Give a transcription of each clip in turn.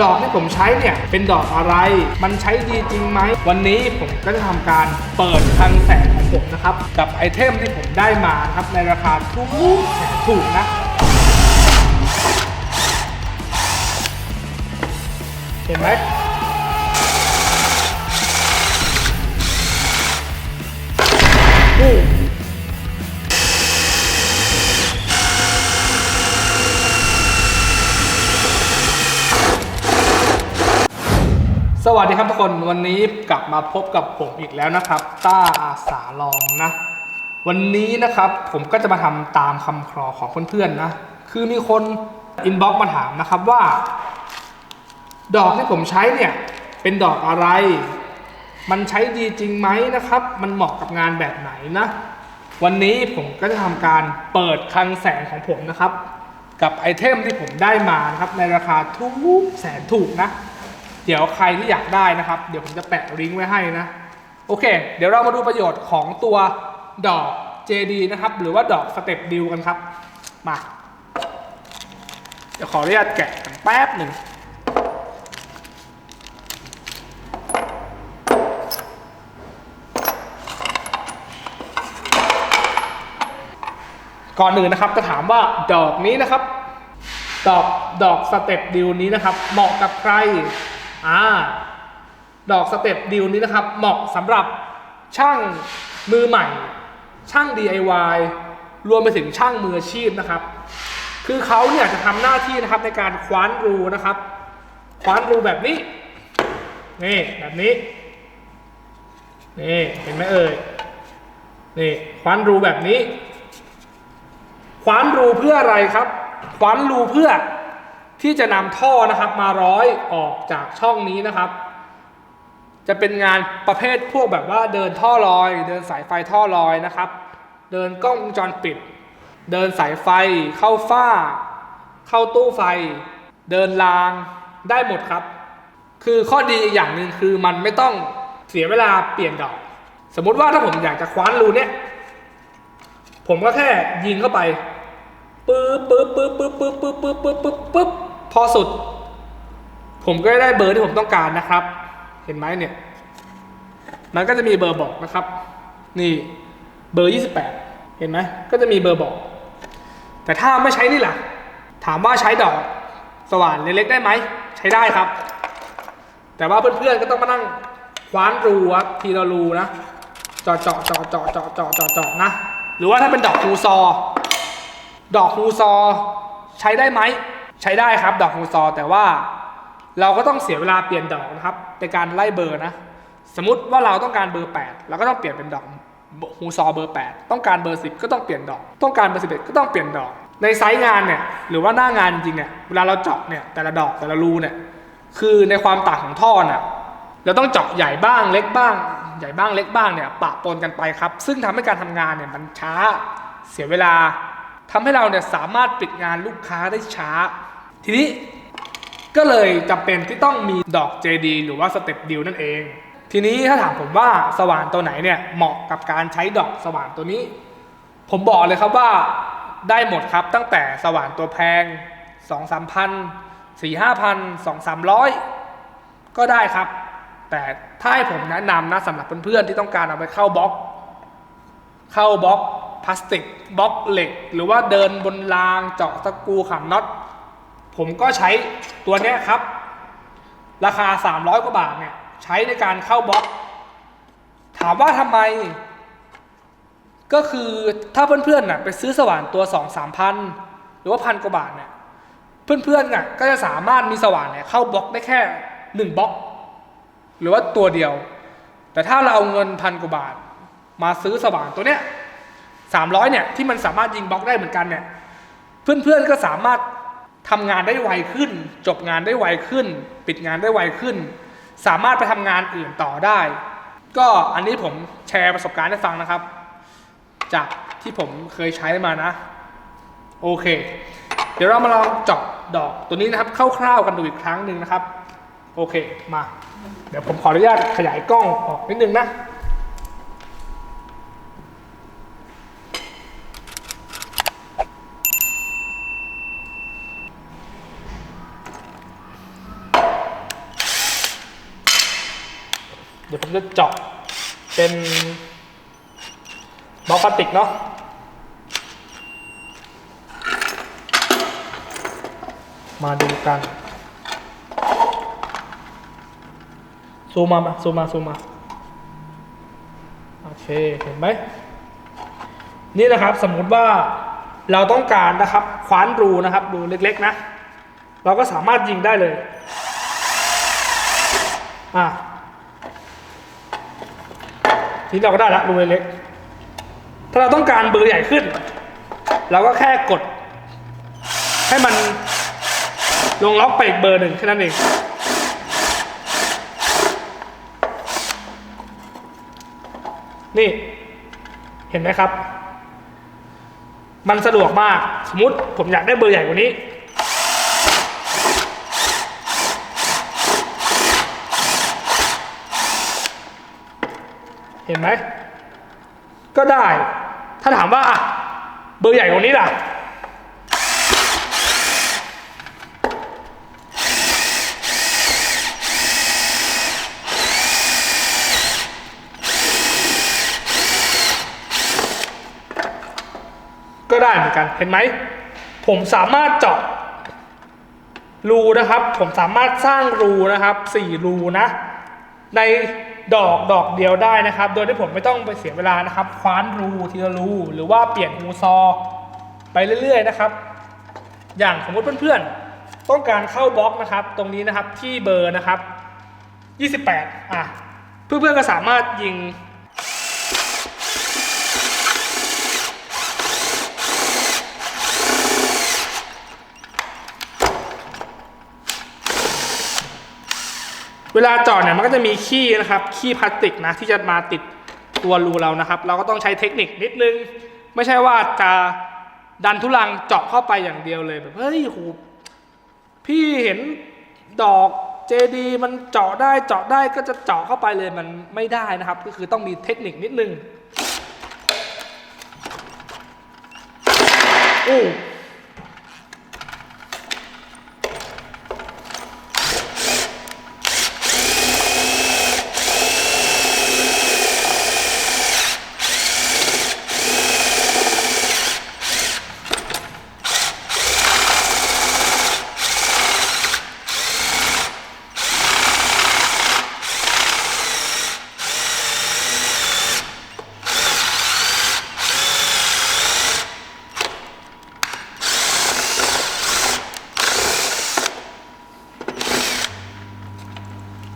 ดอกที่ผมใช้เนี่ยเป็นดอกอะไร มันใช้ดีจริงไหม วันนี้ผมก็จะทำการเปิดคลังแสงของผมนะครับ กับไอเทมที่ผมได้มาครับในราคาถูกแสนถูกนะเห็นไหมโอ้ วัสดีครับทุกคนวันนี้กลับมาพบกับผมอีกแล้วนะครับ ต้าอาสาลองนะ วันนี้นะครับผมก็จะมาทำตามคำขอของเพื่อนๆนะ คือมีคนอินบ็อกมาถามนะครับว่า ดอกที่ผมใช้เนี่ย เป็นดอกอะไร มันใช้ดีจริงไหมนะครับ มันเหมาะกับงานแบบไหนนะ วันนี้ผมก็จะทำการเปิดคลังแสงของผมนะครับ กับไอเทมที่ผมได้มานะครับในราคาทุกแสนถูกนะ เดี๋ยวใครที่อยากได้นะครับ เดี๋ยวผมจะแปะลิงก์ไว้ให้นะ โอเค เดี๋ยวเรามาดูประโยชน์ของตัวดอก JD นะครับ หรือว่าดอกสเต็ปดิวกันครับ มา เดี๋ยวขออนุญาตแกะแป๊บหนึ่งก่อนอื่นนะครับจะถามว่าดอกนี้นะครับ ดอกดอกสเต็ปดิวนี้นะครับ เหมาะกับใคร อ่าดอกสเต็ปดิวนี้นะครับ เหมาะสำหรับช่างมือใหม่ ช่าง DIY รวมไปถึงช่างมืออาชีพนะครับ คือเขาเนี่ยจะทำหน้าที่นะครับในการคว้านรูนะครับ คว้านรูแบบนี้ นี่แบบนี้ นี่เห็นไหมเอ่ย นี่คว้านรูแบบนี้ คว้านรูเพื่ออะไรครับ คว้านรูเพื่อ ที่จะนำท่อนะครับมาร้อยออกจากช่องนี้นะครับ จะเป็นงานประเภทพวกแบบว่าเดินท่อลอย เดินสายไฟท่อลอยนะครับ เดินกล้องวงจรปิด เดินสายไฟ เข้าฝ้า เข้าตู้ไฟ เดินรางได้หมดครับ คือข้อดีอีกอย่างหนึ่งคือมันไม่ต้องเสียเวลาเปลี่ยนดอก สมมติว่าถ้าผมอยากจะคว้านรูเนี้ยผมก็แค่ยิงเข้าไปปึ๊บปึ๊บปึ๊บปึ๊บปึ๊บปึ๊บปึ๊บปึ๊บปึ๊บปึ๊บ พอสุด ผมก็ได้เบอร์ที่ผมต้องการนะครับ เห็นไหมเนี่ย มันก็จะมีเบอร์บอกนะครับ นี่เบอร์ 28 เห็นไหมก็จะมีเบอร์บอก แต่ถ้าไม่ใช้นี่ล่ะ ถามว่าใช้ดอกสว่านเล็กๆได้ไหม ใช้ได้ครับ แต่ว่าเพื่อนๆก็ต้องมานั่งคว้านรูครัทีละรูนะจาเจาะเจาะเจาะเจาะเจาะเจาะเจาะนะ หรือว่าถ้าเป็นดอกฮูซอ ดอกฮูซอ ใช้ได้ไหม ใช้ได้ครับดอกฮูซอแต่ว่าเราก็ต้องเสียเวลาเปลี่ยนดอกนะครับในการไล่เบอร์นะ สมมติว่าเราต้องการเบอร์ 8 เราก็ต้องเปลี่ยนเป็นดอกฮูซอเบอร์ 8 ต้องการเบอร์ 10 ก็ต้องเปลี่ยนดอก ต้องการเบอร์11 ก็ต้องเปลี่ยนดอก ในไซต์งานเนี่ยหรือว่าหน้างานจริงเนี่ยเวลาเราเจาะเนี่ยแต่ละดอกแต่ละรูเนี่ยคือในความต่างของท่อน่ะเราต้องเจาะใหญ่บ้างเล็กบ้าง ใหญ่บ้างเล็กบ้างเนี่ยปะปนกันไปครับ ซึ่งทำให้การทำงานเนี่ยมันช้าเสียเวลา ทำให้เราเนี่ยสามารถปิดงานลูกค้าได้ช้า ทีนี้ก็เลยจำเป็นที่ต้องมีดอก JD หรือว่าสเต็ปดิวนั่นเอง ทีนี้ถ้าถามผมว่าสว่านตัวไหนเนี่ยเหมาะกับการใช้ดอกสว่านตัวนี้ ผมบอกเลยครับว่าได้หมดครับตั้งแต่สว่านตัวแพงสองสามพันสี่ห้าพันสองสามร้อยก็ได้ครับ แต่ถ้าให้ผมแนะนำนะสำหรับเพื่อนๆที่ต้องการเอาไปเข้าบล็อก เข้าบล็อก พลาสติกบล็อกเหล็ก หรือว่าเดินบนรางเจาะตะกูขันน็อตผมก็ใช้ตัวเนี้ยครับ ราคา 300 กว่าบาทเนี่ยใช้ในการเข้าบล็อก ถามว่าทำไม ก็คือถ้าเพื่อนๆน่ะไปซื้อสว่านตัว 2 3พันหรือว่าพันกว่าบาทเนี่ยเพื่อนๆน่ะก็จะสามารถมีสว่านเนี่ยเข้าบล็อกได้แค่ 1บล็อก หรือว่าตัวเดียว แต่ถ้าเราเอาเงินพันกว่าบาท มาซื้อสว่านตัวเนี้ย สามร้อยเนี่ยที่มันสามารถยิงบล็อกได้เหมือนกันเนี่ยเพื่อนๆก็สามารถทำงานได้ไวขึ้น จบงานได้ไวขึ้น ปิดงานได้ไวขึ้น สามารถไปทำงานอื่นต่อได้ ก็อันนี้ผมแชร์ประสบการณ์ให้ฟังนะครับ จากที่ผมเคยใช้มานะ โอเค เดี๋ยวเรามาลองเจาะดอกตัวนี้นะครับคร่าวๆกันดูอีกครั้งหนึ่งนะครับ โอเคมา เดี๋ยวผมขออนุญาตขยายกล้องออกนิดนึงนะ เดี๋ยวผม จะเจาะเป็นบล็อกพลาสติกเนาะมาดูกันซูมมามาซูมมาซูมมา โอเค เห็นไหม นี่นะครับสมมุติว่าเราต้องการนะครับคว้านรูนะครับดูเล็กๆนะ เราก็สามารถยิงได้เลย อะ ทีเราก็ได้ละรูเล็กๆถ้าเราต้องการเบอร์ใหญ่ขึ้น เราก็แค่กด ให้มันลงล็อกไปอีกเบอร์หนึ่งแค่นั้นเองนี่ เห็นไหมครับ มันสะดวกมาก สมมติผมอยากได้เบอร์ใหญ่กว่านี้ เห็นไหม ก็ได้ ถ้าถามว่าอะเบอร์ใหญ่กว่านี้ล่ะ ก็ได้เหมือนกันเห็นไหม ผมสามารถเจาะรูนะครับ ผมสามารถสร้างรูนะครับสี่รูนะ ใน ดอกดอกเดียวได้นะครับ โดยที่ผมไม่ต้องไปเสียเวลานะครับคว้านรูทีละรูหรือว่าเปลี่ยนฮูซอ ไปเรื่อยๆนะครับ อย่างสมมติเพื่อนๆ ต้องการเข้าบล็อกนะครับ ตรงนี้นะครับที่เบอร์นะครับ 28อะเพื่อนๆก็สามารถยิง เวลาเจอดเนี่ยมันก็จะมีขี้นะครับขี้พลาสติกนะที่จะมาติดตัวรูเรานะครับ เราก็ต้องใช้เทคนิคนิดนึง ไม่ใช่ว่าจะดันทุลังเจาะเข้าไปอย่างเดียวเลยแบบเฮ้ยโหพี่เห็นดอกเจดีมันเจาะได้เจาะได้ก็จะเจาะเข้าไปเลยมันไม่ได้นะครับ ก็คือต้องมีเทคนิคนิดนึงอู้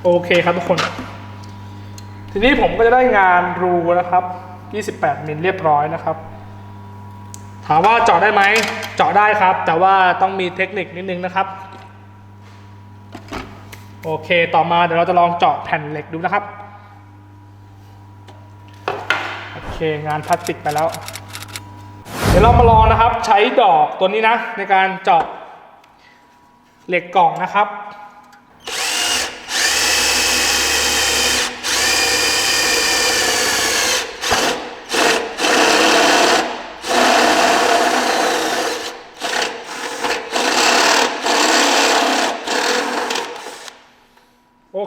โอเคครับทุกคน ทีนี้ผมก็จะได้งานรูนะครับ 28 มิลเรียบร้อยนะครับ ถามว่าเจาะได้ไหม เจาะได้ครับ แต่ว่าต้องมีเทคนิคนิดนึงนะครับ โอเค ต่อมาเดี๋ยวเราจะลองเจาะแผ่นเหล็กดูนะครับ โอเค งานพลาสติกไปแล้ว เดี๋ยวเรามาลองนะครับ ใช้ดอกตัวนี้นะ ในการเจาะเหล็กกล่องนะครับ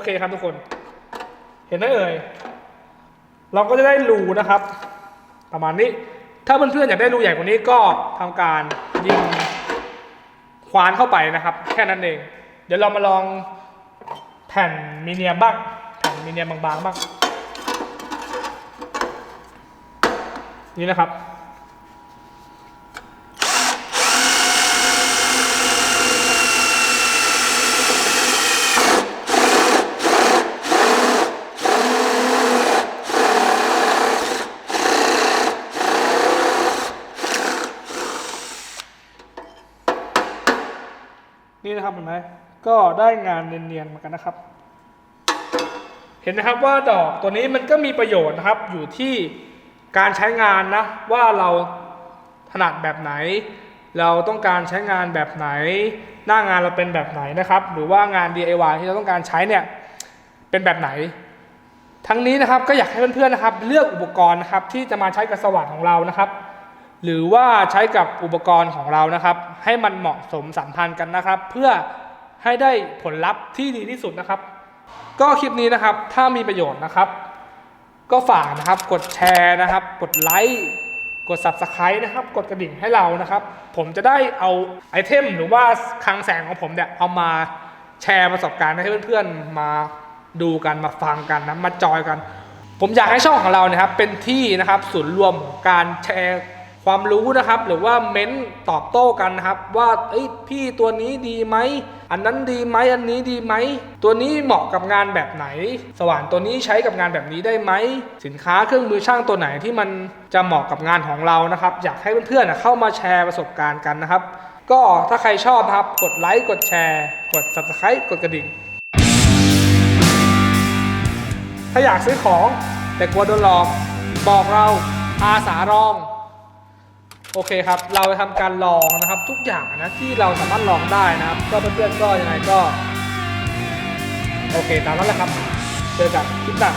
เคครับทุกคน เห็นไหมเอ่ย เราก็จะได้รูนะครับ ประมาณนี้ ถ้าเพื่อนๆอยากได้รูใหญ่กว่านี้ก็ทำการยิงควานเข้าไปนะครับ แค่นั้นเอง เดี๋ยวเรามาลองแผ่นมีเนียมบ้าง แผ่นมีเนียมบางๆบ้าง นี่นะครับ นี่นะครับเห็นไหมก็ได้งานเนียนๆเหมือนกันนะครับ เห็นนะครับว่าดอกตัวนี้มันก็มีประโยชน์นะครับ อยู่ที่การใช้งานนะว่าเราถนัดแบบไหน เราต้องการใช้งานแบบไหน หน้างานเราเป็นแบบไหนนะครับ หรือว่างาน DIY ที่เราต้องการใช้เนี่ยเป็นแบบไหน ทั้งนี้นะครับก็อยากให้เพื่อนๆนะครับ เลือกอุปกรณ์นะครับที่จะมาใช้กับสว่านของเรานะครับ หรือว่าใช้กับอุปกรณ์ของเรานะครับ ให้มันเหมาะสมสัมพันธ์กันนะครับ เพื่อให้ได้ผลลัพธ์ที่ดีที่สุดนะครับ ก็คลิปนี้นะครับถ้ามีประโยชน์นะครับ ก็ฝากนะครับกดแชร์นะครับ กดไลค์กด subscribe นะครับ กดกระดิ่งให้เรานะครับ ผมจะได้เอาไอเทมหรือว่าคลังแสงของผมเนี่ยเอามาแชร์ประสบการณ์ให้เพื่อนๆมาดูกันมาฟังกันนะมาจอยกัน ผมอยากให้ช่องของเรานะครับเป็นที่นะครับศูนย์รวมของการแชร์ ความรู้นะครับ หรือว่าเม้นตอบโต้กันนะครับ ว่าเอ้ยพี่ตัวนี้ดีไหมอันนั้นดีไหมอันนี้ดีไหมตัวนี้เหมาะกับงานแบบไหน สว่านตัวนี้ใช้กับงานแบบนี้ได้ไหมสินค้าเครื่องมือช่างตัวไหนที่มันจะเหมาะกับงานของเรานะครับ อยากให้เพื่อนๆเข้ามาแชร์ประสบการณ์กันนะครับ ก็ถ้าใครชอบครับกดไลค์กดแชร์ กด subscribe กดกระดิ่ง ถ้าอยากซื้อของแต่กลัวโดนหลอก บอกเราอาสาลอง โอเคครับ เราจะทำการลองนะครับ ทุกอย่างนะที่เราสามารถลองได้นะครับ ก็เพื่อนๆก็ยังไงก็ โอเค ตามนั้นแหละครับ เจอกันคลิปหน้า